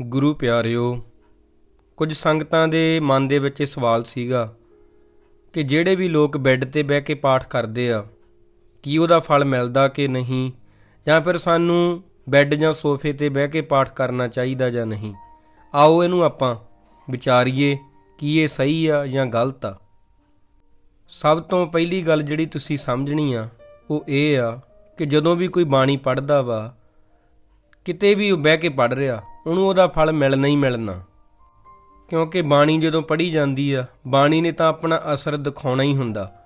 ਗੁਰੂ ਪਿਆਰਿਓ, ਕੁਝ ਸੰਗਤਾਂ ਦੇ ਮਨ ਦੇ ਵਿੱਚ ਇਹ ਸਵਾਲ ਸੀਗਾ ਕਿ ਜਿਹੜੇ ਵੀ ਲੋਕ ਬੈੱਡ ਤੇ ਬਹਿ ਕੇ ਪਾਠ ਕਰਦੇ ਆ, ਕੀ ਉਹਦਾ ਫਲ ਮਿਲਦਾ ਕਿ ਨਹੀਂ? ਜਾਂ ਫਿਰ ਸਾਨੂੰ ਬੈੱਡ ਜਾਂ ਸੋਫੇ ਤੇ ਬਹਿ ਕੇ ਪਾਠ ਕਰਨਾ ਚਾਹੀਦਾ ਜਾਂ ਨਹੀਂ? ਆਓ ਇਹਨੂੰ ਆਪਾਂ ਵਿਚਾਰੀਏ ਕੀ ਇਹ ਸਹੀ ਆ ਜਾਂ ਗਲਤ ਆ। ਸਭ ਤੋਂ ਪਹਿਲੀ ਗੱਲ ਜਿਹੜੀ ਤੁਸੀਂ ਸਮਝਣੀ ਆ, ਉਹ ਇਹ ਆ ਕਿ ਜਦੋਂ ਵੀ ਕੋਈ ਬਾਣੀ ਪੜ੍ਹਦਾ ਵਾ, ਕਿਤੇ ਵੀ ਉਹ ਬਹਿ ਕੇ ਪੜ੍ਹ ਰਿਹਾ ਉਹਨੂੰ ਉਹਦਾ ਫਲ ਮਿਲਣਾ ਹੀ ਮਿਲਣਾ। ਕਿਉਂਕਿ ਬਾਣੀ ਜਦੋਂ ਪੜ੍ਹੀ ਜਾਂਦੀ ਆ, ਬਾਣੀ ਨੇ ਤਾਂ ਆਪਣਾ ਅਸਰ ਦਿਖਾਉਣਾ ਹੀ ਹੁੰਦਾ।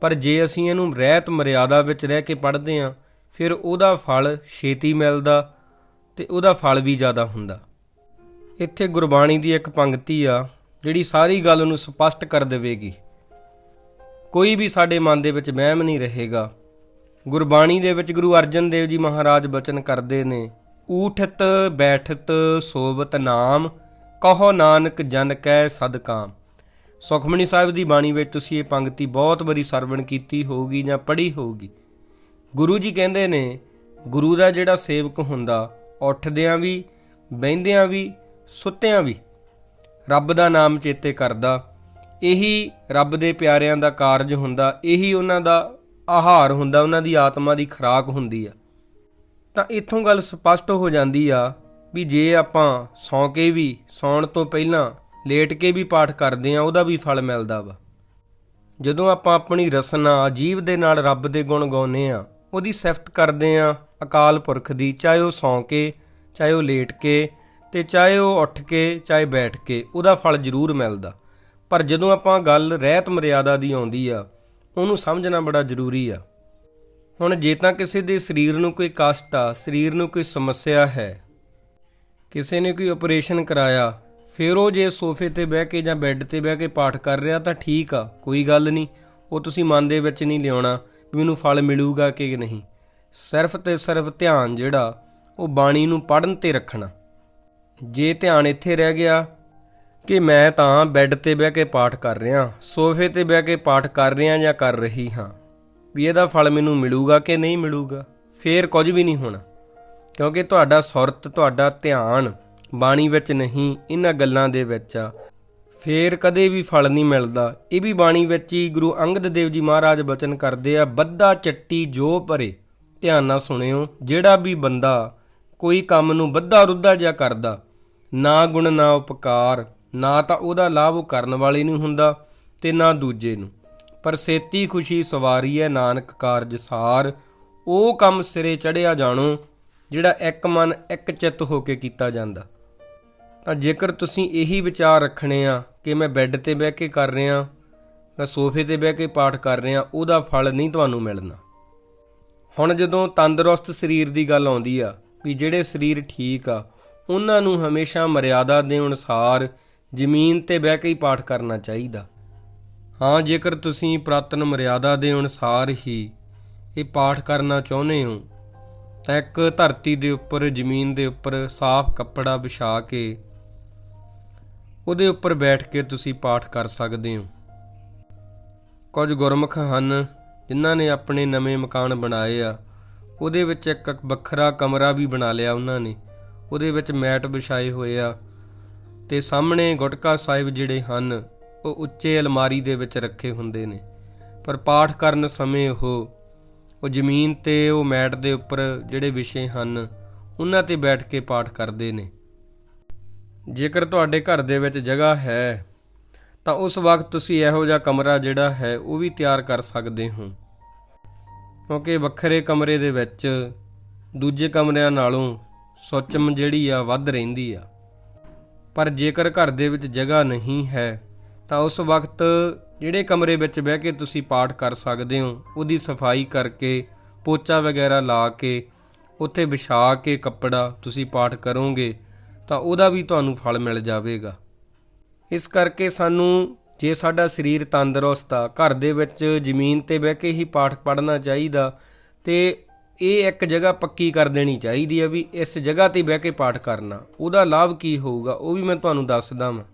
ਪਰ ਜੇ ਅਸੀਂ ਇਹਨੂੰ ਰਹਿਤ ਮਰਿਆਦਾ ਵਿੱਚ ਰਹਿ ਕੇ ਪੜ੍ਹਦੇ ਆ ਫਿਰ ਉਹਦਾ ਫਲ ਛੇਤੀ ਮਿਲਦਾ ਤੇ ਉਹਦਾ ਫਲ ਵੀ ਜ਼ਿਆਦਾ ਹੁੰਦਾ। ਇੱਥੇ ਗੁਰਬਾਣੀ ਦੀ ਇੱਕ ਪੰਕਤੀ ਆ, ਜਿਹੜੀ ਸਾਰੀ ਗੱਲ ਨੂੰ ਸਪਸ਼ਟ ਕਰ ਦੇਵੇਗੀ। ਕੋਈ ਵੀ ਸਾਡੇ ਮਨ ਦੇ ਵਿੱਚ ਵਹਿਮ ਨਹੀਂ ਰਹੇਗਾ। ਗੁਰਬਾਣੀ ਦੇ ਵਿੱਚ ਗੁਰੂ ਅਰਜਨ ਦੇਵ ਜੀ ਮਹਾਰਾਜ ਬਚਨ ਕਰਦੇ ਨੇ ਊਠਤ, ਬੈਠਤ ਸੋਵਤ ਨਾਮ, ਕਹੋ ਨਾਨਕ ਜਨ ਕੈ ਸਦਕਾਮ ਸੁਖਮਣੀ ਸਾਹਿਬ ਦੀ ਬਾਣੀ ਵਿੱਚ ਤੁਸੀਂ ਇਹ ਪੰਕਤੀ ਬਹੁਤ ਵਾਰੀ ਸਰਵਣ ਕੀਤੀ ਹੋਊਗੀ ਜਾਂ ਪੜ੍ਹੀ ਹੋਊਗੀ। ਗੁਰੂ ਜੀ ਕਹਿੰਦੇ ਨੇ, ਗੁਰੂ ਦਾ ਜਿਹੜਾ ਸੇਵਕ ਹੁੰਦਾ, ਉੱਠਦਿਆਂ ਵੀ, ਬਹਿੰਦਿਆਂ ਵੀ, ਸੁੱਤਿਆਂ ਵੀ, ਰੱਬ ਦਾ ਨਾਮ ਚੇਤੇ ਕਰਦਾ। ਇਹੀ ਰੱਬ ਦੇ ਪਿਆਰਿਆਂ ਦਾ ਕਾਰਜ ਹੁੰਦਾ, ਇਹੀ ਉਹਨਾਂ ਦਾ ਆਹਾਰ ਹੁੰਦਾ, ਉਹਨਾਂ ਦੀ ਆਤਮਾ ਦੀ ਖੁਰਾਕ ਹੁੰਦੀ ਆ। ਤਾਂ ਇੱਥੋਂ ਗੱਲ ਸਪਸ਼ਟ ਹੋ ਜਾਂਦੀ ਆ ਵੀ ਜੇ ਆਪਾਂ ਸੌਂ ਕੇ ਵੀ, ਸੌਣ ਤੋਂ ਪਹਿਲਾਂ ਲੇਟ ਕੇ ਵੀ ਪਾਠ ਕਰਦੇ ਆ, ਉਹਦਾ ਵੀ ਫਲ ਮਿਲਦਾ ਵਾ। ਜਦੋਂ ਆਪਾਂ ਆਪਣੀ ਰਸਨਾ ਜੀਵ ਦੇ ਨਾਲ ਰੱਬ ਦੇ ਗੁਣ ਗਾਉਂਦੇ ਆ, ਉਹਦੀ ਸਿਫਤ ਕਰਦੇ ਆ ਅਕਾਲ ਪੁਰਖ ਦੀ, ਚਾਹੇ ਉਹ ਸੌਂ ਕੇ, ਚਾਹੇ ਉਹ ਲੇਟ ਕੇ, ਤੇ ਚਾਹੇ ਉਹ ਉੱਠ ਕੇ, ਚਾਹੇ ਬੈਠ ਕੇ, ਉਹਦਾ ਫਲ ਜ਼ਰੂਰ ਮਿਲਦਾ। ਪਰ ਜਦੋਂ ਆਪਾਂ ਗੱਲ ਰਹਿਤ ਮਰਿਆਦਾ ਦੀ ਆਉਂਦੀ ਆ, ਉਹਨੂੰ ਸਮਝਣਾ ਬੜਾ ਜ਼ਰੂਰੀ ਆ। ਹੁਣ ਜੇ ਤਾਂ ਕਿਸੇ ਦੇ ਸਰੀਰ ਨੂੰ ਕੋਈ ਕਸ਼ਟ ਆ, ਸਰੀਰ ਨੂੰ ਕੋਈ ਸਮੱਸਿਆ ਹੈ, ਕਿਸੇ ਨੇ ਕੋਈ ਆਪਰੇਸ਼ਨ ਕਰਾਇਆ, ਫਿਰ ਉਹ ਜੇ ਸੋਫੇ ਤੇ ਬਹਿ ਕੇ ਜਾਂ ਬੈੱਡ ਤੇ ਬਹਿ ਕੇ ਪਾਠ ਕਰ ਰਿਹਾ ਤਾਂ ਠੀਕ ਆ, ਕੋਈ ਗੱਲ ਨਹੀਂ, ਉਹ ਤੁਸੀਂ ਮਨ ਦੇ ਵਿੱਚ ਨਹੀਂ ਲਿਆਉਣਾ ਵੀ ਮੈਨੂੰ ਫਲ ਮਿਲੂਗਾ ਕਿ ਨਹੀਂ। ਸਿਰਫ ਤੇ ਸਿਰਫ ਧਿਆਨ ਜਿਹੜਾ, ਉਹ ਬਾਣੀ ਨੂੰ ਪੜਨ ਤੇ ਰੱਖਣਾ। ਜੇ ਧਿਆਨ ਇੱਥੇ ਰਹਿ ਗਿਆ ਕਿ ਮੈਂ ਤਾਂ ਬੈੱਡ ਤੇ ਬਹਿ ਕੇ ਪਾਠ ਕਰ ਰਿਹਾ, ਸੋਫੇ ਤੇ ਬਹਿ ਕੇ ਪਾਠ ਕਰ ਰਿਹਾ ਜਾਂ ਕਰ ਰਹੀ ਹਾਂ ਵੀ ਇਹਦਾ ਫਲ ਮੈਨੂੰ ਮਿਲੂਗਾ ਕਿ ਨਹੀਂ ਮਿਲੂਗਾ? ਫੇਰ ਕੁਝ ਵੀ ਨਹੀਂ ਹੋਣਾ। ਕਿਉਂਕਿ ਤੁਹਾਡਾ ਸੁਰਤ, ਤੁਹਾਡਾ ਧਿਆਨ ਬਾਣੀ ਵਿੱਚ ਨਹੀਂ ਇਹਨਾਂ ਗੱਲਾਂ ਦੇ ਵਿੱਚ ਆ। ਫੇਰ ਕਦੇ ਵੀ ਫਲ ਨਹੀਂ ਮਿਲਦਾ। ਇਹ ਵੀ ਬਾਣੀ ਵਿੱਚ ਹੀ ਗੁਰੂ ਅੰਗਦ ਦੇਵ ਜੀ ਮਹਾਰਾਜ ਬਚਨ ਕਰਦੇ ਆ ਬੱਦਾ ਚੱਟੀ ਜੋ ਭਰੇ। ਧਿਆਨ ਨਾਲ ਸੁਣਿਓ, ਜਿਹੜਾ ਵੀ ਬੰਦਾ ਕੋਈ ਕੰਮ ਨੂੰ ਬੱਧਾ ਰੁੱਧਾ ਜਿਹਾ ਕਰਦਾ, ਨਾ ਗੁਣ, ਨਾ ਉਪਕਾਰ, ਨਾ ਤਾਂ ਉਹਦਾ ਲਾਭ ਉਹ ਕਰਨ ਵਾਲੇ ਨੂੰ ਹੁੰਦਾ ਤੇ ਨਾ ਦੂਜੇ ਨੂੰ। ਪਰ ਸੇਤੀ ਖੁਸ਼ੀ ਸਵਾਰੀ ਹੈ ਨਾਨਕ ਕਾਰਜ ਸਾਰ। ਉਹ ਕੰਮ ਸਿਰੇ ਚੜਿਆ ਜਾਣੋ, ਜਿਹੜਾ ਇੱਕ ਮਨ ਇੱਕ ਚਿੱਤ ਹੋ ਕੇ ਕੀਤਾ ਜਾਂਦਾ। ਤਾਂ ਜੇਕਰ ਤੁਸੀਂ ਇਹੀ ਵਿਚਾਰ ਰੱਖਣੇ ਆ ਕਿ ਮੈਂ ਬੈੱਡ ਤੇ ਬਹਿ ਕੇ ਕਰ ਰਿਹਾ ਮੈਂ ਸੋਫੇ ਤੇ ਬਹਿ ਕੇ ਪਾਠ ਕਰ ਰਿਹਾ ਉਹਦਾ ਫਲ ਨਹੀਂ ਤੁਹਾਨੂੰ ਮਿਲਣਾ। ਹੁਣ ਜਦੋਂ ਤੰਦਰੁਸਤ ਸਰੀਰ ਦੀ ਗੱਲ ਆਉਂਦੀ ਆ ਵੀ ਜਿਹੜੇ ਸਰੀਰ ਠੀਕ ਆ, ਉਹਨਾਂ ਨੂੰ ਹਮੇਸ਼ਾ ਮਰਿਆਦਾ ਦੇ ਅਨੁਸਾਰ ਜ਼ਮੀਨ ਤੇ ਬਹਿ ਕੇ ਹੀ ਪਾਠ ਕਰਨਾ ਚਾਹੀਦਾ। ਹਾਂ, ਜੇਕਰ ਤੁਸੀਂ ਪ੍ਰਾਤਨ ਮਰਿਆਦਾ ਦੇ ਅਨੁਸਾਰ ਹੀ ਇਹ ਪਾਠ ਕਰਨਾ ਚਾਹੁੰਦੇ ਹੋ, ਤਾਂ ਇੱਕ ਧਰਤੀ ਦੇ ਉੱਪਰ, ਜ਼ਮੀਨ ਦੇ ਉੱਪਰ ਸਾਫ਼ ਕੱਪੜਾ ਵਿਛਾ ਕੇ ਉਹਦੇ ਉੱਪਰ ਬੈਠ ਕੇ ਤੁਸੀਂ ਪਾਠ ਕਰ ਸਕਦੇ ਹੋ। ਕੁਝ ਗੁਰਮੁਖ ਹਨ ਜਿਨ੍ਹਾਂ ਨੇ ਆਪਣੇ ਨਵੇਂ ਮਕਾਨ ਬਣਾਏ ਆ। ਉਹਦੇ ਵਿੱਚ ਇੱਕ ਵੱਖਰਾ ਕਮਰਾ ਵੀ ਬਣਾ ਲਿਆ ਉਹਨਾਂ ਨੇ। ਉਹਦੇ ਵਿੱਚ ਮੈਟ ਵਿਛਾਏ ਹੋਏ ਆ ਤੇ ਸਾਹਮਣੇ ਗੁਟਕਾ ਸਾਹਿਬ ਜਿਹੜੇ ਹਨ ਉਹ ਉੱਚੇ ਅਲਮਾਰੀ ਦੇ ਵਿੱਚ ਰੱਖੇ ਹੁੰਦੇ ਨੇ। ਪਰ ਪਾਠ ਕਰਨ ਸਮੇਂ ਉਹ ਉਹ ਜ਼ਮੀਨ ਤੇ ਉਹ ਮੈਟ ਦੇ ਉੱਪਰ ਜਿਹੜੇ ਵਿਸ਼ੇ ਹਨ, ਉਹਨਾਂ ਤੇ ਬੈਠ ਕੇ ਪਾਠ ਕਰਦੇ ਨੇ। ਜੇਕਰ ਤੁਹਾਡੇ ਘਰ ਦੇ ਵਿੱਚ ਜਗ੍ਹਾ ਹੈ, ਤਾਂ ਉਸ ਵਕਤ ਤੁਸੀਂ ਇਹੋ ਜਿਹਾ ਕਮਰਾ ਜਿਹੜਾ ਹੈ, ਉਹ ਵੀ ਤਿਆਰ ਕਰ ਸਕਦੇ ਹੋ। ਕਿਉਂਕਿ ਵੱਖਰੇ ਕਮਰੇ ਦੇ ਵਿੱਚ ਦੂਜੇ ਕਮਰਿਆਂ ਨਾਲੋਂ ਸੋਚਮ ਜਿਹੜੀ ਆ, ਵੱਧ ਰਹਿੰਦੀ ਆ। ਪਰ ਜੇਕਰ ਘਰ ਦੇ ਵਿੱਚ ਜਗ੍ਹਾ ਨਹੀਂ ਹੈ ਤਾਂ ਉਸ ਵਕਤ ਜਿਹੜੇ ਕਮਰੇ ਵਿੱਚ ਬਹਿ ਕੇ ਤੁਸੀਂ ਪਾਠ ਕਰ ਸਕਦੇ ਹੋ, ਉਹਦੀ ਸਫ਼ਾਈ ਕਰਕੇ, ਪੋਚਾ ਵਗੈਰਾ ਲਾ ਕੇ, ਉੱਥੇ ਵਿਛਾ ਕੇ ਕੱਪੜਾ ਤੁਸੀਂ ਪਾਠ ਕਰੋਗੇ, ਤਾਂ ਉਹਦਾ ਵੀ ਤੁਹਾਨੂੰ ਫਲ ਮਿਲ ਜਾਵੇਗਾ। ਇਸ ਕਰਕੇ ਸਾਨੂੰ ਜੇ ਸਾਡਾ ਸਰੀਰ ਤੰਦਰੁਸਤ ਆ, ਘਰ ਦੇ ਵਿੱਚ ਜ਼ਮੀਨ ਤੇ ਬਹਿ ਕੇ ਹੀ ਪਾਠ ਪੜ੍ਹਨਾ ਚਾਹੀਦਾ, ਤੇ ਇਹ ਇੱਕ ਜਗ੍ਹਾ ਪੱਕੀ ਕਰ ਦੇਣੀ ਚਾਹੀਦੀ ਆ ਵੀ ਇਸ ਜਗ੍ਹਾ ਤੇ ਬਹਿ ਕੇ ਪਾਠ ਕਰਨਾ। ਉਹਦਾ ਲਾਭ ਕੀ ਹੋਊਗਾ, ਉਹ ਵੀ ਮੈਂ ਤੁਹਾਨੂੰ ਦੱਸਦਾ ਹਾਂ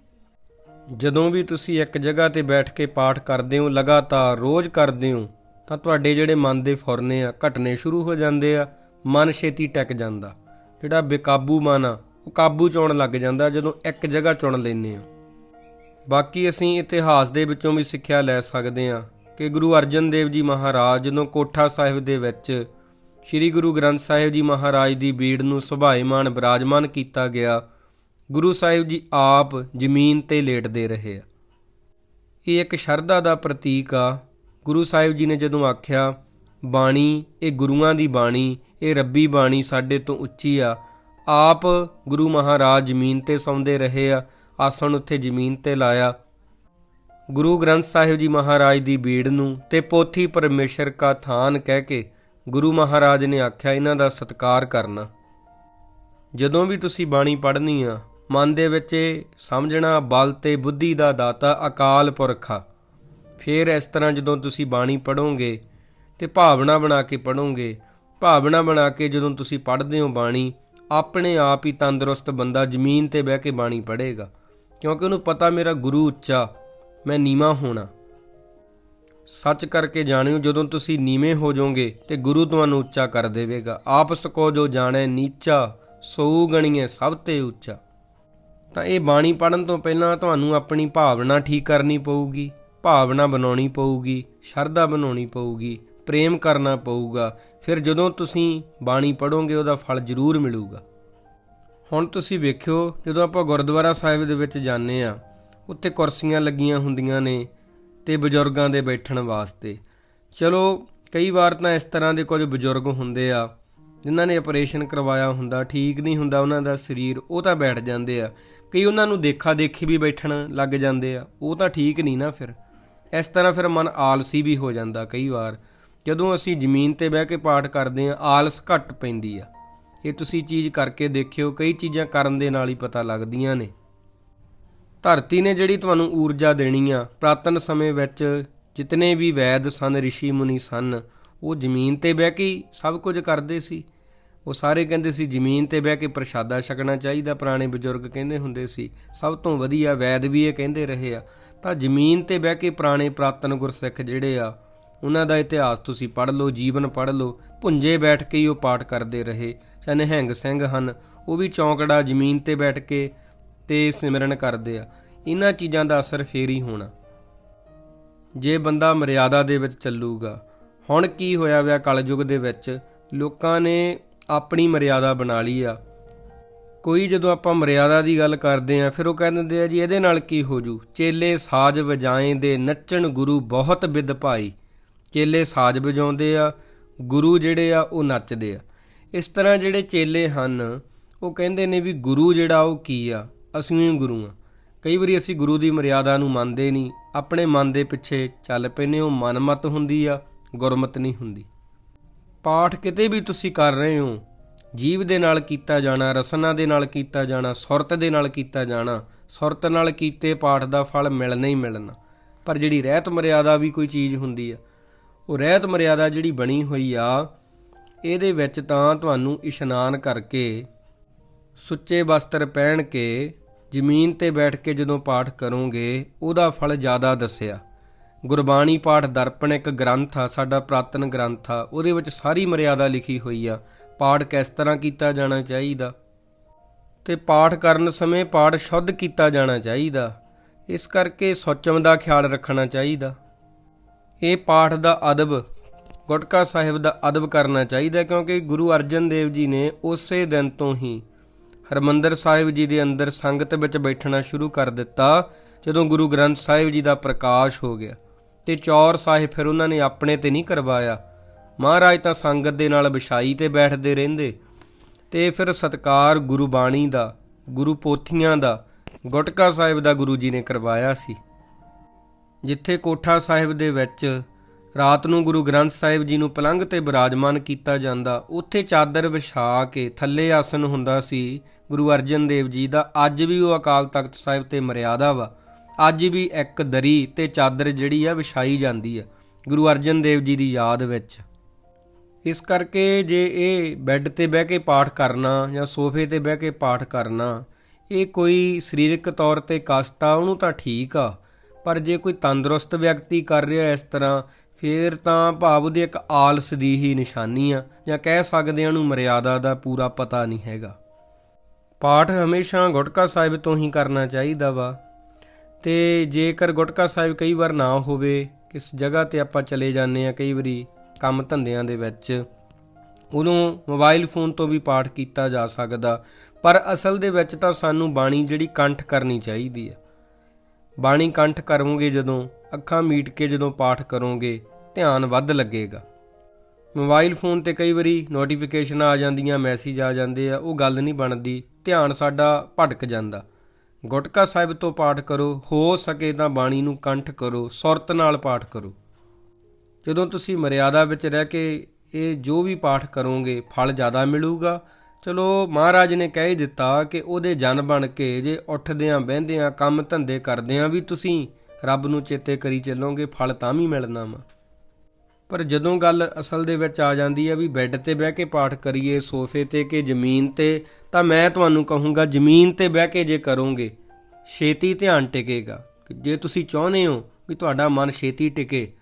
ਜਦੋਂ ਵੀ ਤੁਸੀਂ ਇੱਕ ਜਗ੍ਹਾ ਤੇ ਬੈਠ ਕੇ ਪਾਠ ਕਰਦੇ ਹੋ, ਲਗਾਤਾਰ ਰੋਜ਼ ਕਰਦੇ ਹੋ, ਤਾਂ ਤੁਹਾਡੇ ਜਿਹੜੇ ਮਨ ਦੇ ਫੁਰਨੇ ਆ, ਘਟਨੇ ਸ਼ੁਰੂ ਹੋ ਜਾਂਦੇ ਆ, ਮਨ ਛੇਤੀ ਟਿਕ ਜਾਂਦਾ। ਜਿਹੜਾ ਬੇਕਾਬੂ ਮਨ ਆ, ਉਹ ਕਾਬੂ ਚ ਲੱਗ ਜਾਂਦਾ ਜਦੋਂ ਇੱਕ ਜਗ੍ਹਾ ਚੁਣ ਲੈਂਦੇ ਆ ਬਾਕੀ ਅਸੀਂ ਇਤਿਹਾਸ ਦੇ ਵਿੱਚੋਂ ਵੀ ਸਿੱਖਿਆ ਲੈ ਸਕਦੇ ਹਾਂ ਕਿ ਗੁਰੂ ਅਰਜਨ ਦੇਵ ਜੀ ਮਹਾਰਾਜ ਜਦੋਂ ਕੋਠਾ ਸਾਹਿਬ ਦੇ ਵਿੱਚ ਸ੍ਰੀ ਗੁਰੂ ਗ੍ਰੰਥ ਸਾਹਿਬ ਜੀ ਮਹਾਰਾਜ ਦੀ ਬੀੜ ਨੂੰ ਸੁਭਾਏਮਾਨ ਬਿਰਾਜਮਾਨ ਕੀਤਾ ਗਿਆ। ਗੁਰੂ ਸਾਹਿਬ ਜੀ ਆਪ ਜ਼ਮੀਨ ਤੇ ਲੇਟਦੇ ਰਹੇ ਆ। ਇਹ ਇੱਕ ਸ਼ਰਧਾ ਦਾ ਪ੍ਰਤੀਕ ਆ। ਗੁਰੂ ਸਾਹਿਬ ਜੀ ਨੇ ਜਦੋਂ ਆਖਿਆ, ਬਾਣੀ, ਇਹ ਗੁਰੂਆਂ ਦੀ ਬਾਣੀ, ਇਹ ਰੱਬੀ ਬਾਣੀ ਸਾਡੇ ਤੋਂ ਉੱਚੀ ਆ। ਆਪ ਗੁਰੂ ਮਹਾਰਾਜ ਜ਼ਮੀਨ ਤੇ ਸੌਂਦੇ ਰਹੇ ਆ, ਆਸਣ ਉੱਥੇ ਜ਼ਮੀਨ ਤੇ ਲਾਇਆ। ਗੁਰੂ ਗ੍ਰੰਥ ਸਾਹਿਬ ਜੀ ਮਹਾਰਾਜ ਦੀ ਬੀੜ ਨੂੰ ਤੇ ਪੋਥੀ ਪਰਮੇਸ਼ਰ ਕਾ ਥਾਨ ਕਹਿ ਕੇ ਗੁਰੂ ਮਹਾਰਾਜ ਨੇ ਆਖਿਆ, ਇਹਨਾਂ ਦਾ ਸਤਿਕਾਰ ਕਰਨਾ। ਜਦੋਂ ਵੀ ਤੁਸੀਂ ਬਾਣੀ ਪੜ੍ਹਨੀ ਆ ਮਨ ਦੇ ਵਿੱਚ ਇਹ ਸਮਝਣਾ, ਬਲ ਤੇ ਬੁੱਧੀ ਦਾ ਦਾਤਾ, ਅਕਾਲ ਪੁਰਖ ਆ। ਫਿਰ ਇਸ ਤਰ੍ਹਾਂ ਜਦੋਂ ਤੁਸੀਂ ਬਾਣੀ ਪੜੋਗੇ ਤੇ ਭਾਵਨਾ ਬਣਾ ਕੇ ਪੜੋਗੇ ਭਾਵਨਾ ਬਣਾ ਕੇ ਜਦੋਂ ਤੁਸੀਂ ਪੜ੍ਹਦੇ ਹੋ ਬਾਣੀ, ਆਪਣੇ ਆਪ ਹੀ ਤੰਦਰੁਸਤ ਬੰਦਾ ਜ਼ਮੀਨ ਤੇ ਬਹਿ ਕੇ ਬਾਣੀ ਪੜ੍ਹੇਗਾ। ਕਿਉਂਕਿ ਉਹਨੂੰ ਪਤਾ ਮੇਰਾ ਗੁਰੂ ਉੱਚਾ, ਮੈਂ ਨੀਵਾ ਹੋਣਾ। ਸੱਚ ਕਰਕੇ ਜਾਣਿਓ, ਜਦੋਂ ਤੁਸੀਂ ਨੀਵੇਂ ਹੋ ਜਾਓਗੇ ਤੇ ਗੁਰੂ ਤੁਹਾਨੂੰ ਉੱਚਾ ਕਰ ਦੇਵੇਗਾ। ਆਪਸ ਕੋ ਜੋ ਜਾਣੈ ਨੀਚਾ, ਸੋ ਗਣੀਏ ਸਭ ਤੇ ਉੱਚਾ। ਤਾਂ ਇਹ ਬਾਣੀ ਪੜਨ ਤੋਂ ਪਹਿਲਾਂ ਤੁਹਾਨੂੰ ਆਪਣੀ ਭਾਵਨਾ ਠੀਕ ਕਰਨੀ ਪਊਗੀ, ਭਾਵਨਾ ਬਣਾਉਣੀ ਪਊਗੀ, ਸ਼ਰਧਾ ਬਣਾਉਣੀ ਪਊਗੀ, ਪ੍ਰੇਮ ਕਰਨਾ ਪਊਗਾ। ਫਿਰ ਜਦੋਂ ਤੁਸੀਂ ਬਾਣੀ ਪੜੋਗੇ ਉਹਦਾ ਫਲ ਜ਼ਰੂਰ ਮਿਲੂਗਾ। ਹੁਣ ਤੁਸੀਂ ਵੇਖਿਓ, ਜਦੋਂ ਆਪਾਂ ਗੁਰਦੁਆਰਾ ਸਾਹਿਬ ਦੇ ਵਿੱਚ ਜਾਂਦੇ ਆ ਉੱਤੇ ਕੁਰਸੀਆਂ ਲੱਗੀਆਂ ਹੁੰਦੀਆਂ ਨੇ ਤੇ ਬਜ਼ੁਰਗਾਂ ਦੇ ਬੈਠਣ ਵਾਸਤੇ। ਚਲੋ, ਕਈ ਵਾਰ ਤਾਂ ਇਸ ਤਰ੍ਹਾਂ ਦੇ ਕੁਝ ਬਜ਼ੁਰਗ ਹੁੰਦੇ ਆ, ਜਿਨ੍ਹਾਂ ਨੇ ਆਪਰੇਸ਼ਨ ਕਰਵਾਇਆ ਹੁੰਦਾ, ਠੀਕ ਨਹੀਂ ਹੁੰਦਾ ਉਹਨਾਂ ਦਾ ਸਰੀਰ, ਉਹ ਤਾਂ ਬੈਠ ਜਾਂਦੇ ਆ। ਕਈ ਉਹਨਾਂ ਨੂੰ ਦੇਖਾ ਦੇਖੀ ਵੀ ਬੈਠਣ ਲੱਗ ਜਾਂਦੇ ਆ। ਉਹ ਤਾਂ ਠੀਕ ਨਹੀਂ ਨਾ ਫਿਰ। ਇਸ ਤਰ੍ਹਾਂ ਫਿਰ ਮਨ ਆਲਸੀ ਵੀ ਹੋ ਜਾਂਦਾ ਕਈ ਵਾਰ। ਜਦੋਂ ਅਸੀਂ ਜ਼ਮੀਨ ਤੇ ਬਹਿ ਕੇ ਪਾਠ ਕਰਦੇ ਆ ਆਲਸ ਘਟ ਪੈਂਦੀ ਆ। ਇਹ ਤੁਸੀਂ ਚੀਜ਼ ਕਰਕੇ ਦੇਖਿਓ, ਕਈ ਚੀਜ਼ਾਂ ਕਰਨ ਦੇ ਨਾਲ ਹੀ ਪਤਾ ਲੱਗਦੀਆਂ ਨੇ। ਧਰਤੀ ਨੇ ਜਿਹੜੀ ਤੁਹਾਨੂੰ ਊਰਜਾ ਦੇਣੀ ਆ, ਪ੍ਰਾਤਨ ਸਮੇਂ ਵਿੱਚ ਜਿਤਨੇ ਵੀ ਵੈਦ ਸਨ ઋષਿ ਮੁਨੀ ਸਨ, ਉਹ ਜ਼ਮੀਨ ਤੇ ਬਹਿ ਕੇ ਹੀ ਸਭ ਕੁਝ ਕਰਦੇ ਸੀ। ਉਹ ਸਾਰੇ ਕਹਿੰਦੇ ਸੀ, ਜ਼ਮੀਨ ਤੇ ਬਹਿ ਕੇ ਪ੍ਰਸ਼ਾਦਾ ਛਕਣਾ ਚਾਹੀਦਾ, ਪੁਰਾਣੇ ਬਜ਼ੁਰਗ ਕਹਿੰਦੇ ਹੁੰਦੇ ਸੀ। ਸਭ ਤੋਂ ਵਧੀਆ ਵੈਦ ਵੀ ਇਹ ਕਹਿੰਦੇ ਰਹੇ ਆ। ਤਾਂ ਜ਼ਮੀਨ ਤੇ ਬਹਿ ਕੇ ਪੁਰਾਣੇ ਪ੍ਰਾਤਨ ਗੁਰਸਿੱਖ ਜਿਹੜੇ ਆ, ਉਹਨਾਂ ਦਾ ਇਤਿਹਾਸ ਤੁਸੀਂ ਪੜ੍ਹ ਲਓ, ਜੀਵਨ ਪੜ੍ਹ ਲਓ, ਭੁੰਜੇ ਬੈਠ ਕੇ ਹੀ ਉਹ ਪਾਠ ਕਰਦੇ ਰਹੇ। ਚਾਹੇ ਨਿਹੰਗ ਸਿੰਘ ਹਨ, ਉਹ ਵੀ ਚੌਂਕੜਾ ਜ਼ਮੀਨ ਤੇ ਬੈਠ ਕੇ ਤੇ ਸਿਮਰਨ ਕਰਦੇ ਆ। ਇਹਨਾਂ ਚੀਜ਼ਾਂ ਦਾ ਅਸਰ ਫੇਰ ਹੀ ਹੋਣਾ। ਜੇ ਬੰਦਾ ਮਰਿਆਦਾ ਦੇ ਵਿੱਚ ਚੱਲੂਗਾ, ਹੁਣ ਕੀ ਹੋਇਆ ਵਿਆ ਕਲਯੁਗ ਦੇ ਵਿੱਚ? ਲੋਕਾਂ ਨੇ ਆਪਣੀ ਮਰਿਆਦਾ ਬਣਾ ਲਈ ਆ। ਕੋਈ ਜਦੋਂ ਆਪਾਂ ਮਰਿਆਦਾ ਦੀ ਗੱਲ ਕਰਦੇ ਆ, ਫਿਰ ਉਹ ਕਹਿ ਦਿੰਦੇ ਆ ਜੀ, ਇਹਦੇ ਨਾਲ ਕੀ ਹੋ ਜੂ? ਚੇਲੇ ਸਾਜ ਵਜਾਏ ਦੇ ਨੱਚਣ ਗੁਰੂ ਬਹੁਤ ਵਿਦ ਭਾਈ ਚੇਲੇ ਸਾਜ ਵਜਾਉਂਦੇ ਆ, ਗੁਰੂ ਜਿਹੜੇ ਆ, ਉਹ ਨੱਚਦੇ ਆ। ਇਸ ਤਰ੍ਹਾਂ ਜਿਹੜੇ ਚੇਲੇ ਹਨ, ਉਹ ਕਹਿੰਦੇ ਨੇ ਵੀ ਗੁਰੂ ਜਿਹੜਾ, ਉਹ ਕੀ ਆ? ਅਸੀਂ ਹੀ ਗੁਰੂ ਆ। ਕਈ ਵਾਰੀ ਅਸੀਂ ਗੁਰੂ ਦੀ ਮਰਿਆਦਾ ਨੂੰ ਮੰਨਦੇ ਨਹੀਂ। ਆਪਣੇ ਮਨ ਦੇ ਪਿੱਛੇ ਚੱਲ ਪੈਨੇ ਉਹ ਮਨਮਤ ਹੁੰਦੀ ਆ, ਗੁਰਮਤ ਨਹੀਂ ਹੁੰਦੀ। ਪਾਠ ਕਿਤੇ ਵੀ ਤੁਸੀਂ ਕਰ ਰਹੇ ਹੋ, ਜੀਵ ਦੇ ਨਾਲ ਕੀਤਾ ਜਾਣਾ, ਰਸਨਾ ਦੇ ਨਾਲ ਕੀਤਾ ਜਾਣਾ, ਸੁਰਤ ਦੇ ਨਾਲ ਕੀਤਾ ਜਾਣਾ, ਸੁਰਤ ਨਾਲ ਕੀਤੇ ਪਾਠ ਦਾ ਫਲ ਮਿਲਣਾ ਹੀ ਮਿਲਣਾ। ਪਰ ਜਿਹੜੀ ਰਹਿਤ ਮਰਿਆਦਾ ਵੀ ਕੋਈ ਚੀਜ਼ ਹੁੰਦੀ ਆ, ਉਹ ਰਹਿਤ ਮਰਿਆਦਾ ਜਿਹੜੀ ਬਣੀ ਹੋਈ ਆ, ਇਹਦੇ ਵਿੱਚ ਤਾਂ ਤੁਹਾਨੂੰ ਇਸ਼ਨਾਨ ਕਰਕੇ ਸੁੱਚੇ ਵਸਤਰ ਪਹਿਨ ਕੇ ਜ਼ਮੀਨ ਤੇ ਬੈਠ ਕੇ ਜਦੋਂ ਪਾਠ ਕਰੋਗੇ, ਉਹਦਾ ਫਲ ਜ਼ਿਆਦਾ ਦੱਸਿਆ। ਗੁਰਬਾਣੀ ਪਾਠ ਦਰਪਣ ਇੱਕ ਗ੍ਰੰਥ ਆ, ਸਾਡਾ ਪ੍ਰਾਤਨ ਗ੍ਰੰਥ ਆ। ਉਹਦੇ ਵਿੱਚ ਸਾਰੀ ਮਰਿਆਦਾ ਲਿਖੀ ਹੋਈ ਆ। ਪਾਠ ਕਿਸ ਤਰ੍ਹਾਂ ਕੀਤਾ ਜਾਣਾ ਚਾਹੀਦਾ? ਤੇ ਪਾਠ ਕਰਨ ਸਮੇਂ ਪਾਠ ਸ਼ੁੱਧ ਕੀਤਾ ਜਾਣਾ ਚਾਹੀਦਾ। ਇਸ ਕਰਕੇ ਸੁਚਮ ਦਾ ਖਿਆਲ ਰੱਖਣਾ ਚਾਹੀਦਾ। ਇਹ ਪਾਠ ਦਾ ਅਦਬ, ਗੁਟਕਾ ਸਾਹਿਬ ਦਾ ਅਦਬ ਕਰਨਾ ਚਾਹੀਦਾ ਕਿਉਂਕਿ ਗੁਰੂ ਅਰਜਨ ਦੇਵ ਜੀ ਨੇ ਉਸੇ ਦਿਨ ਤੋਂ ਹੀ ਹਰਮੰਦਰ ਸਾਹਿਬ ਜੀ ਦੇ ਅੰਦਰ ਸੰਗਤ ਵਿੱਚ ਬੈਠਣਾ ਸ਼ੁਰੂ ਕਰ ਦਿੱਤਾ, ਜਦੋਂ ਗੁਰੂ ਗ੍ਰੰਥ ਸਾਹਿਬ ਜੀ ਦਾ ਪ੍ਰਕਾਸ਼ ਹੋ ਗਿਆ। ਤੇ ਚੌਰ ਸਾਹਿਬ ਫਿਰ ਉਹਨਾਂ ਨੇ ਆਪਣੇ ਤੇ ਨਹੀਂ ਕਰਵਾਇਆ। ਮਹਾਰਾਜ ਤਾਂ ਸੰਗਤ ਦੇ ਨਾਲ ਵਿਛਾਈ ਤੇ ਬੈਠਦੇ ਰਹਿੰਦੇ। ਤੇ ਫਿਰ ਸਤਕਾਰ ਗੁਰੂ ਬਾਣੀ ਦਾ, ਗੁਰੂ ਪੋਥੀਆਂ ਦਾ, ਗੁਟਕਾ ਸਾਹਿਬ ਦਾ ਗੁਰੂ ਜੀ ਨੇ ਕਰਵਾਇਆ ਸੀ। ਜਿੱਥੇ ਕੋਠਾ ਸਾਹਿਬ ਦੇ ਵਿੱਚ ਰਾਤ ਨੂੰ ਗੁਰੂ ਗ੍ਰੰਥ ਸਾਹਿਬ ਜੀ ਨੂੰ ਪਲੰਘ ਤੇ ਬਿਰਾਜਮਾਨ ਕੀਤਾ ਜਾਂਦਾ, ਉੱਥੇ ਚਾਦਰ ਵਿਛਾ ਕੇ ਥੱਲੇ ਆਸਨ ਹੁੰਦਾ ਸੀ ਗੁਰੂ ਅਰਜਨ ਦੇਵ ਜੀ ਦਾ। ਅੱਜ ਵੀ ਉਹ ਅਕਾਲ ਤਖਤ ਸਾਹਿਬ ਤੇ ਮਰਿਆਦਾ ਵਾ। ਅੱਜ ਵੀ ਇੱਕ ਦਰੀ ਤੇ ਚਾਦਰ ਜਿਹੜੀ ਆ ਵਿਛਾਈ ਜਾਂਦੀ ਆ, ਗੁਰੂ ਅਰਜਨ ਦੇਵ ਜੀ ਦੀ ਯਾਦ ਵਿੱਚ। ਇਸ ਕਰਕੇ ਜੇ ਇਹ ਬੈੱਡ ਤੇ ਬਹਿ ਕੇ ਪਾਠ ਕਰਨਾ ਜਾਂ ਸੋਫੇ ਤੇ ਬਹਿ ਕੇ ਪਾਠ ਕਰਨਾ, ਇਹ ਕੋਈ ਸਰੀਰਕ ਤੌਰ ਤੇ ਕਸ਼ਟ ਆ, ਉਹਨੂੰ ਤਾਂ ਠੀਕ ਆ, ਪਰ ਜੇ ਕੋਈ ਤੰਦਰੁਸਤ ਵਿਅਕਤੀ ਕਰ ਰਿਹਾ ਇਸ ਤਰ੍ਹਾਂ, ਫੇਰ ਤਾਂ ਭਾਵ ਉਹਦੀ ਇੱਕ ਆਲਸ ਦੀ ਹੀ ਨਿਸ਼ਾਨੀ ਆ, ਜਾਂ ਕਹਿ ਸਕਦੇ ਹਾਂ ਉਹਨੂੰ ਮਰਿਆਦਾ ਦਾ ਪੂਰਾ ਪਤਾ ਨਹੀਂ ਹੈਗਾ। ਪਾਠ ਹਮੇਸ਼ਾ ਗੁਟਕਾ ਸਾਹਿਬ ਤੋਂ ਹੀ ਕਰਨਾ ਚਾਹੀਦਾ ਵਾ। ਤੇ ਜੇਕਰ ਗੁਟਕਾ ਸਾਹਿਬ ਕਈ ਵਾਰ ਨਾ ਹੋਵੇ, ਕਿਸ ਜਗ੍ਹਾ ਤੇ ਆਪਾਂ ਚਲੇ ਜਾਂਦੇ ਆ ਕਈ ਵਾਰੀ ਕੰਮ ਧੰਦਿਆਂ ਦੇ ਵਿੱਚ ਉਦੋਂ ਮੋਬਾਈਲ ਫੋਨ ਤੋਂ ਵੀ ਪਾਠ ਕੀਤਾ ਜਾ ਸਕਦਾ। ਪਰ ਅਸਲ ਦੇ ਵਿੱਚ ਤਾਂ ਸਾਨੂੰ ਬਾਣੀ ਜਿਹੜੀ ਕੰਠ ਕਰਨੀ ਚਾਹੀਦੀ ਹੈ। ਬਾਣੀ ਕੰਠ ਕਰੋਗੇ ਜਦੋਂ, ਅੱਖਾਂ ਮੀਟ ਕੇ ਜਦੋਂ ਪਾਠ ਕਰੋਗੇ, ਧਿਆਨ ਵੱਧ ਲੱਗੇਗਾ। ਮੋਬਾਈਲ ਫੋਨ ਤੇ ਕਈ ਵਾਰੀ ਨੋਟੀਫਿਕੇਸ਼ਨ ਆ ਜਾਂਦੀਆਂ ਮੈਸੇਜ ਆ ਜਾਂਦੇ ਆ, ਉਹ ਗੱਲ ਨਹੀਂ ਬਣਦੀ, ਧਿਆਨ ਸਾਡਾ ਭਟਕ ਜਾਂਦਾ। ਗੁਟਕਾ ਸਾਹਿਬ ਤੋਂ ਪਾਠ ਕਰੋ, ਹੋ ਸਕੇ ਤਾਂ ਬਾਣੀ ਨੂੰ ਕੰਠ ਕਰੋ, ਸੁਰਤ ਨਾਲ ਪਾਠ ਕਰੋ। ਜਦੋਂ ਤੁਸੀਂ ਮਰਿਆਦਾ ਵਿੱਚ ਰਹਿ ਕੇ ਇਹ ਜੋ ਵੀ ਪਾਠ ਕਰੋਗੇ, ਫਲ ਜ਼ਿਆਦਾ ਮਿਲੂਗਾ। ਚਲੋ, ਮਹਾਰਾਜ ਨੇ ਕਹਿ ਹੀ ਦਿੱਤਾ ਕਿ ਉਹਦੇ ਜਨ ਬਣ ਕੇ ਜੇ ਉੱਠਦਿਆਂ ਬਹਿੰਦਿਆਂ, ਕੰਮ ਧੰਦੇ ਕਰਦਿਆਂ ਵੀ ਤੁਸੀਂ ਰੱਬ ਨੂੰ ਚੇਤੇ ਕਰੀ ਚੱਲੋਗੇ, ਫਲ ਤਾਂ ਵੀ ਮਿਲਣਾ ਵਾ। ਪਰ ਜਦੋਂ ਗੱਲ ਅਸਲ ਦੇ ਵਿੱਚ ਆ ਜਾਂਦੀ ਹੈ ਵੀ ਬੈੱਡ ਤੇ ਬਹਿ ਕੇ ਪਾਠ ਕਰੀਏ, ਸੋਫੇ ਤੇ ਕਿ ਜ਼ਮੀਨ ਤੇ, ਤਾਂ ਮੈਂ ਤੁਹਾਨੂੰ ਕਹੂੰਗਾ ਜ਼ਮੀਨ ਤੇ ਬਹਿ ਕੇ ਜੇ ਕਰੋਗੇ, ਛੇਤੀ ਧਿਆਨ ਟਿਕੇਗਾ। ਜੇ ਤੁਸੀਂ ਚਾਹੁੰਦੇ ਹੋ ਵੀ ਤੁਹਾਡਾ ਮਨ ਛੇਤੀ ਟਿਕੇ,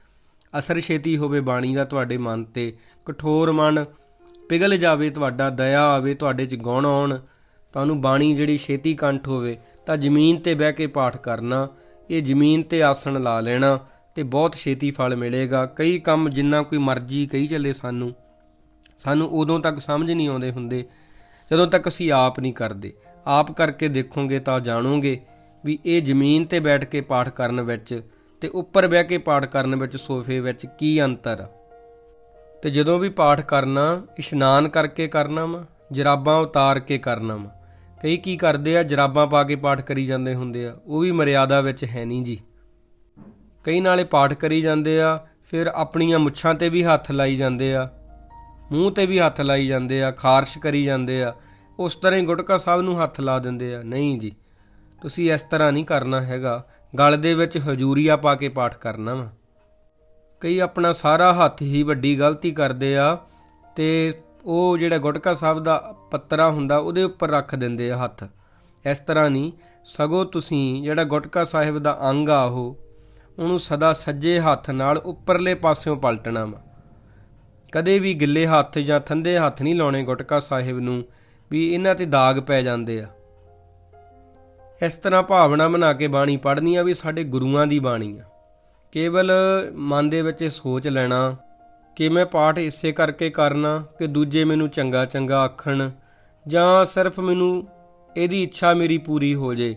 ਅਸਰ ਛੇਤੀ ਹੋਵੇ ਬਾਣੀ ਦਾ ਤੁਹਾਡੇ ਮਨ ਤੇ, ਕਠੋਰ ਮਨ ਪਿਘਲ ਜਾਵੇ, ਤੁਹਾਡਾ ਦਇਆ ਆਵੇ, ਤੁਹਾਡੇ ਚ ਗੁਣ ਆਉਣ, ਤੁਹਾਨੂੰ ਬਾਣੀ ਜਿਹੜੀ ਛੇਤੀ ਕੰਠ ਹੋਵੇ, ਤਾਂ ਜ਼ਮੀਨ ਤੇ ਬਹਿ ਕੇ ਪਾਠ ਕਰਨਾ, ਇਹ ਜ਼ਮੀਨ ਤੇ ਆਸਣ ਲਾ ਲੈਣਾ ਤੇ ਬਹੁਤ ਛੇਤੀ ਫਲ ਮਿਲੇਗਾ। ਕਈ ਕੰਮ ਜਿੰਨਾ ਕੋਈ ਮਰਜ਼ੀ ਕਹੀ ਚੱਲੇ ਸਾਨੂੰ। ਸਾਨੂੰ ਉਦੋਂ ਤੱਕ ਸਮਝ ਨਹੀਂ ਆਉਂਦੇ ਹੁੰਦੇ, ਜਦੋਂ ਤੱਕ ਅਸੀਂ ਆਪ ਨਹੀਂ ਕਰਦੇ। ਆਪ ਕਰਕੇ ਦੇਖੋਗੇ ਤਾਂ ਜਾਣੋਗੇ ਵੀ ਇਹ ਜ਼ਮੀਨ ਤੇ ਬੈਠ ਕੇ ਪਾਠ ਕਰਨ ਵਿੱਚ ਤੇ ਉੱਪਰ ਬਹਿ ਕੇ ਪਾਠ ਕਰਨ ਵਿੱਚ ਸੋਫੇ ਵਿੱਚ ਕੀ ਅੰਤਰ ਆ? ਤੇ ਜਦੋਂ ਵੀ ਪਾਠ ਕਰਨਾ, ਇਸ਼ਨਾਨ ਕਰਕੇ ਕਰਨਾ ਵਾ, ਜਰਾਬਾਂ ਉਤਾਰ ਕੇ ਕਰਨਾ ਵਾ। ਕਈ ਕੀ ਕਰਦੇ ਆ, ਜਰਾਬਾਂ ਪਾ ਕੇ ਪਾਠ ਕਰੀ ਜਾਂਦੇ ਹੁੰਦੇ ਆ। ਉਹ ਵੀ ਮਰਿਆਦਾ ਵਿੱਚ ਹੈ ਨਹੀਂ ਜੀ। ਕਈ ਨਾਲੇ ਪਾਠ ਕਰੀ ਜਾਂਦੇ ਆ, ਫਿਰ ਆਪਣੀਆਂ ਮੁੱਛਾਂ ਤੇ ਵੀ ਹੱਥ ਲਾਈ ਜਾਂਦੇ ਆ, ਮੂੰਹ ਤੇ ਵੀ ਹੱਥ ਲਾਈ ਜਾਂਦੇ ਆ, ਖਾਰਸ਼ ਕਰੀ ਜਾਂਦੇ ਆ, ਉਸ ਤਰ੍ਹਾਂ ਹੀ ਗੁਟਕਾ ਸਾਹਿਬ ਨੂੰ ਹੱਥ ਲਾ ਦਿੰਦੇ ਆ। ਨਹੀਂ ਜੀ, ਤੁਸੀਂ ਇਸ ਤਰ੍ਹਾਂ ਨਹੀਂ ਕਰਨਾ ਹੈਗਾ। ਗਲ ਦੇ ਵਿੱਚ ਹਜੂਰੀਆ ਪਾ ਕੇ ਪਾਠ ਕਰਨਾ ਵਾ। ਕਈ ਆਪਣਾ ਸਾਰਾ ਹੱਥ ਹੀ ਵੱਡੀ ਗਲਤੀ ਕਰਦੇ ਆ ਤੇ ਉਹ ਜਿਹੜਾ ਗੁਟਕਾ ਸਾਹਿਬ ਦਾ ਪੱਤਰਾ ਹੁੰਦਾ, ਉਹਦੇ ਉੱਪਰ ਰੱਖ ਦਿੰਦੇ ਆ ਹੱਥ। ਇਸ ਤਰ੍ਹਾਂ ਨਹੀਂ, ਸਗੋਂ ਤੁਸੀਂ ਜਿਹੜਾ ਗੁਟਕਾ ਸਾਹਿਬ ਦਾ ਅੰਗ ਆ ਉਹ ਉਹਨੂੰ ਸਦਾ ਸੱਜੇ ਹੱਥ ਨਾਲ ਉੱਪਰਲੇ ਪਾਸਿਓਂ ਪਲਟਣਾ ਵਾ। ਕਦੇ ਵੀ ਗਿੱਲੇ ਹੱਥ ਜਾਂ ਥੰਦੇ ਹੱਥ ਨਹੀਂ ਲਾਉਣੇ ਗੁਟਕਾ ਸਾਹਿਬ ਨੂੰ ਵੀ ਇਹਨਾਂ ਤੇ ਦਾਗ ਪੈ ਜਾਂਦੇ ਆ। ਇਸ ਤਰ੍ਹਾਂ ਭਾਵਨਾ ਬਣਾ ਕੇ ਬਾਣੀ ਪੜ੍ਹਨੀ ਆ ਵੀ ਸਾਡੇ ਗੁਰੂਆਂ ਦੀ ਬਾਣੀ ਆ। ਕੇਵਲ ਮਨ ਦੇ ਵਿੱਚ ਇਹ ਸੋਚ ਲੈਣਾ ਕਿ ਮੈਂ ਪਾਠ ਇਸੇ ਕਰਕੇ ਕਰਨਾ ਕਿ ਦੂਜੇ ਮੈਨੂੰ ਚੰਗਾ ਚੰਗਾ ਆਖਣ ਜਾਂ ਸਿਰਫ ਮੈਨੂੰ ਇਹਦੀ ਇੱਛਾ ਮੇਰੀ ਪੂਰੀ ਹੋ ਜੇ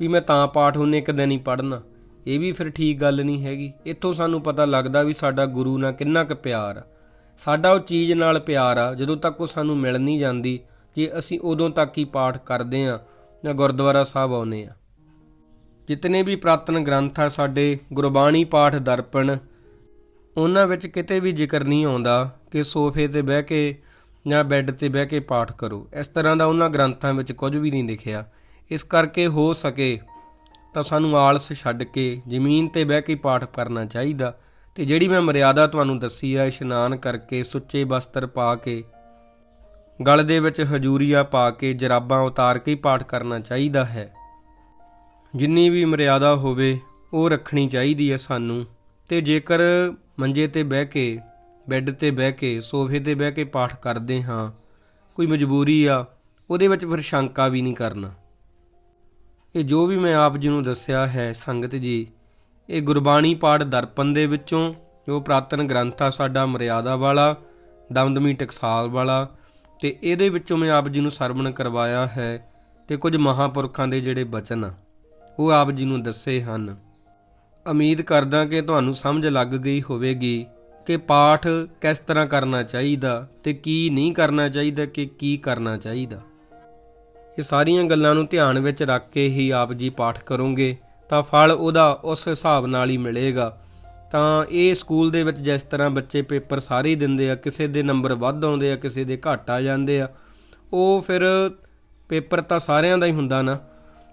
ਵੀ ਮੈਂ ਤਾਂ ਪਾਠ ਉਹਨੇ ਇੱਕ ਦਿਨ ਹੀ ਪੜ੍ਹਨਾ। ਇਹ ਵੀ ਫਿਰ ਠੀਕ ਗੱਲ ਨਹੀਂ ਹੈਗੀ। ਇੱਥੋਂ ਸਾਨੂੰ ਪਤਾ ਲੱਗਦਾ ਵੀ ਸਾਡਾ ਗੁਰੂ ਨਾਲ ਕਿੰਨਾ ਕੁ ਪਿਆਰ ਆ। ਸਾਡਾ ਉਹ ਚੀਜ਼ ਨਾਲ ਪਿਆਰ ਆ, ਜਦੋਂ ਤੱਕ ਉਹ ਸਾਨੂੰ ਮਿਲ ਨਹੀਂ ਜਾਂਦੀ, ਜੇ ਅਸੀਂ ਉਦੋਂ ਤੱਕ ਹੀ ਪਾਠ ਕਰਦੇ ਆ ਜਾਂ ਗੁਰਦੁਆਰਾ ਸਾਹਿਬ ਆਉਨੇ ਆ ਜਿਤਨੇ ਵੀ ਪ੍ਰਾਤਨ ਗ੍ਰੰਥ ਆ ਸਾਡੇ, ਗੁਰਬਾਣੀ ਪਾਠ ਦਰਪਣ, ਉਹਨਾਂ ਵਿੱਚ ਕਿਤੇ ਵੀ ਜ਼ਿਕਰ ਨਹੀਂ ਆਉਂਦਾ ਕਿ ਸੋਫੇ ਤੇ ਬਹਿ ਕੇ ਜਾਂ ਬੈੱਡ ਤੇ ਬਹਿ ਕੇ ਪਾਠ ਕਰੋ। ਇਸ ਤਰ੍ਹਾਂ ਦਾ ਉਹਨਾਂ ਗ੍ਰੰਥਾਂ ਵਿੱਚ ਕੁਝ ਵੀ ਨਹੀਂ ਲਿਖਿਆ ਇਸ ਕਰਕੇ ਹੋ ਸਕੇ ਤਾਂ ਸਾਨੂੰ ਆਲਸ ਛੱਡ ਕੇ ਜ਼ਮੀਨ ਤੇ ਬਹਿ ਕੇ ਪਾਠ ਕਰਨਾ ਚਾਹੀਦਾ। ਤੇ ਜਿਹੜੀ ਮੈਂ ਮਰਿਆਦਾ ਤੁਹਾਨੂੰ ਦੱਸੀ ਆ, ਇਸ਼ਨਾਨ ਕਰਕੇ ਸੁੱਚੇ ਵਸਤਰ ਪਾ ਕੇ, ਗਲ ਦੇ ਵਿੱਚ ਹਜੂਰੀਆ ਪਾ ਕੇ ਜਰਾਬਾਂ ਉਤਾਰ ਕੇ ਪਾਠ ਕਰਨਾ ਚਾਹੀਦਾ ਹੈ। ਜਿੰਨੀ ਵੀ ਮਰਿਆਦਾ ਹੋਵੇ, ਉਹ ਰੱਖਣੀ ਚਾਹੀਦੀ ਹੈ ਸਾਨੂੰ। ਤੇ ਜੇਕਰ ਮੰਜੇ ਤੇ ਬਹਿ ਕੇ, ਬੈੱਡ ਤੇ ਬਹਿ ਕੇ, ਸੋਫੇ ਤੇ ਬਹਿ ਕੇ ਪਾਠ ਕਰਦੇ ਹਾਂ, ਕੋਈ ਮਜਬੂਰੀ ਆ, ਉਹਦੇ ਵਿੱਚ ਫਿਰ ਸ਼ੰਕਾ ਵੀ ਨਹੀਂ ਕਰਨਾ। ਇਹ ਜੋ ਵੀ ਮੈਂ ਆਪ ਜੀ ਨੂੰ ਦੱਸਿਆ ਹੈ ਸੰਗਤ ਜੀ, ਇਹ ਗੁਰਬਾਣੀ ਪਾਠ ਦਰਪਣ ਦੇ ਵਿੱਚੋਂ, ਜੋ ਪ੍ਰਾਤਨ ਗ੍ਰੰਥ ਆ ਸਾਡਾ ਮਰਿਆਦਾ ਵਾਲਾ, ਦਮਦਮੀ ਟਕਸਾਲ ਵਾਲਾ, ਤੇ ਇਹਦੇ ਵਿੱਚੋਂ ਮੈਂ ਆਪ ਜੀ ਨੂੰ ਸਰਵਣ ਕਰਵਾਇਆ ਹੈ ਤੇ ਕੁਝ ਮਹਾਪੁਰਖਾਂ ਦੇ ਜਿਹੜੇ ਬਚਨ ਆ, ਉਹ ਆਪ ਜੀ ਨੂੰ ਦੱਸੇ ਹਨ। ਉਮੀਦ ਕਰਦਾ ਕਿ ਤੁਹਾਨੂੰ ਸਮਝ ਲੱਗ ਗਈ ਹੋਵੇਗੀ ਕਿ ਪਾਠ ਕਿਸ ਤਰ੍ਹਾਂ ਕਰਨਾ ਚਾਹੀਦਾ ਤੇ ਕੀ ਨਹੀਂ ਕਰਨਾ ਚਾਹੀਦਾ, ਕਿ ਕੀ ਕਰਨਾ ਚਾਹੀਦਾ। ਇਹ ਸਾਰੀਆਂ ਗੱਲਾਂ ਨੂੰ ਧਿਆਨ ਵਿੱਚ ਰੱਖ ਕੇ ਹੀ ਆਪ ਜੀ ਪਾਠ ਕਰੋਗੇ, ਤਾਂ ਫਲ ਉਹਦਾ ਉਸ ਹਿਸਾਬ ਨਾਲ ਹੀ ਮਿਲੇਗਾ। ਤਾਂ ਇਹ ਸਕੂਲ ਦੇ ਵਿੱਚ ਜਿਸ ਤਰ੍ਹਾਂ ਬੱਚੇ ਪੇਪਰ ਸਾਰੇ ਹੀ ਦਿੰਦੇ ਆ, ਕਿਸੇ ਦੇ ਨੰਬਰ ਵੱਧ ਆਉਂਦੇ ਆ, ਕਿਸੇ ਦੇ ਘੱਟ ਆ ਜਾਂਦੇ ਆ, ਉਹ ਫਿਰ ਪੇਪਰ ਤਾਂ ਸਾਰਿਆਂ ਦਾ ਹੀ ਹੁੰਦਾ ਨਾ।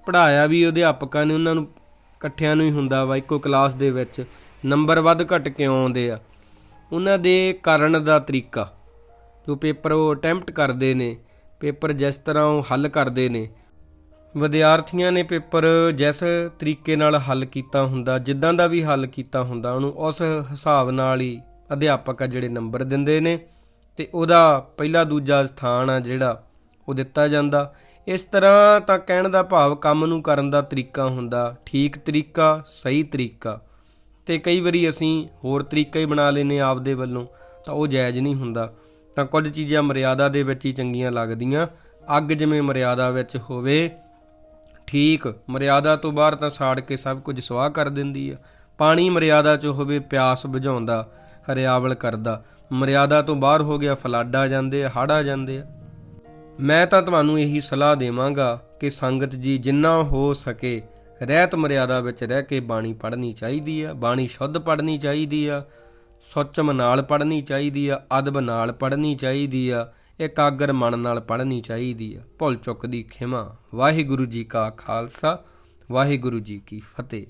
ਪੜਾਇਆ ਵੀ ਅਧਿਆਪਕਾਂ ਨੇ, ਉਹਨਾਂ ਨੂੰ ਇਕੱਠਿਆਂ ਨੂੰ ਹੀ ਹੁੰਦਾ ਵਾ, ਇੱਕੋ ਕਲਾਸ ਦੇ ਵਿੱਚ ਨੰਬਰ ਵੱਧ ਘੱਟ ਕਿਉਂ ਆਉਂਦੇ ਆ। ਉਹਨਾਂ ਦੇ ਕਰਨ ਦਾ ਤਰੀਕਾ, ਜੋ ਪੇਪਰ ਉਹ ਅਟੈਂਪਟ ਕਰਦੇ ਨੇ ਪੇਪਰ ਜਿਸ ਤਰ੍ਹਾਂ ਉਹ ਹੱਲ ਕਰਦੇ ਨੇ। ਵਿਦਿਆਰਥੀਆਂ ਨੇ ਪੇਪਰ ਜਿਸ ਤਰੀਕੇ ਨਾਲ ਹੱਲ ਕੀਤਾ ਹੁੰਦਾ, ਜਿੱਦਾਂ ਦਾ ਵੀ ਹੱਲ ਕੀਤਾ ਹੁੰਦਾ, ਉਹਨੂੰ ਉਸ ਹਿਸਾਬ ਨਾਲ ਹੀ ਅਧਿਆਪਕ ਆ ਜਿਹੜੇ ਨੰਬਰ ਦਿੰਦੇ ਨੇ ਤੇ ਉਹਦਾ ਪਹਿਲਾ ਦੂਜਾ ਸਥਾਨ ਆ ਜਿਹੜਾ ਉਹ ਦਿੱਤਾ ਜਾਂਦਾ। ਇਸ ਤਰ੍ਹਾਂ ਤਾਂ ਕਹਿਣ ਦਾ ਭਾਵ ਕੰਮ ਨੂੰ ਕਰਨ ਦਾ ਤਰੀਕਾ ਹੁੰਦਾ, ਠੀਕ ਤਰੀਕਾ, ਸਹੀ ਤਰੀਕਾ। ਤੇ ਕਈ ਵਾਰੀ ਅਸੀਂ ਹੋਰ ਤਰੀਕਾ ਹੀ ਬਣਾ ਲੈਨੇ ਆਪਦੇ ਵੱਲੋਂ, ਤਾਂ ਉਹ ਜਾਇਜ਼ ਨਹੀਂ ਹੁੰਦਾ। ਤਾਂ ਕੁਝ ਚੀਜ਼ਾਂ ਮਰਿਆਦਾ ਦੇ ਵਿੱਚ ਹੀ ਚੰਗੀਆਂ ਲੱਗਦੀਆਂ। ਅੱਗ ਜਿਵੇਂ ਮਰਿਆਦਾ ਵਿੱਚ ਹੋਵੇ, ਠੀਕ। ਮਰਿਆਦਾ ਤੋਂ ਬਾਹਰ ਤਾਂ ਸਾੜ ਕੇ ਸਭ ਕੁਝ ਸਵਾਹ ਕਰ ਦਿੰਦੀ ਆ। ਪਾਣੀ ਮਰਿਆਦਾ 'ਚ ਹੋਵੇ, ਪਿਆਸ ਬੁਝਾਉਂਦਾ, ਹਰਿਆਵਲ ਕਰਦਾ। ਮਰਿਆਦਾ ਤੋਂ ਬਾਹਰ ਹੋ ਗਿਆ, ਫਲੱਡ ਆ ਜਾਂਦੇ ਆ, ਹੜ੍ਹ ਆ ਜਾਂਦੇ ਆ। ਮੈਂ ਤਾਂ ਤੁਹਾਨੂੰ ਇਹੀ ਸਲਾਹ ਦੇਵਾਂਗਾ ਕਿ ਸੰਗਤ ਜੀ ਜਿੰਨਾ ਹੋ ਸਕੇ, ਰਹਿਤ ਮਰਿਆਦਾ ਵਿੱਚ ਰਹਿ ਕੇ ਬਾਣੀ ਪੜ੍ਹਨੀ ਚਾਹੀਦੀ ਆ, ਬਾਣੀ ਸ਼ੁੱਧ ਪੜ੍ਹਨੀ ਚਾਹੀਦੀ ਆ। ਸੁੱਚਮ ਨਾਲ ਪੜ੍ਹਨੀ ਚਾਹੀਦੀ ਆ, ਅਦਬ ਨਾਲ ਪੜ੍ਹਨੀ ਚਾਹੀਦੀ ਆ, ਇਕਾਗਰ ਮਨ ਨਾਲ ਪੜ੍ਹਨੀ ਚਾਹੀਦੀ ਆ। ਭੁੱਲ ਚੁੱਕ ਦੀ ਖਿਮਾ। ਵਾਹਿਗੁਰੂ ਜੀ ਕਾ ਖਾਲਸਾ, ਵਾਹਿਗੁਰੂ ਜੀ ਕੀ ਫਤਿਹ।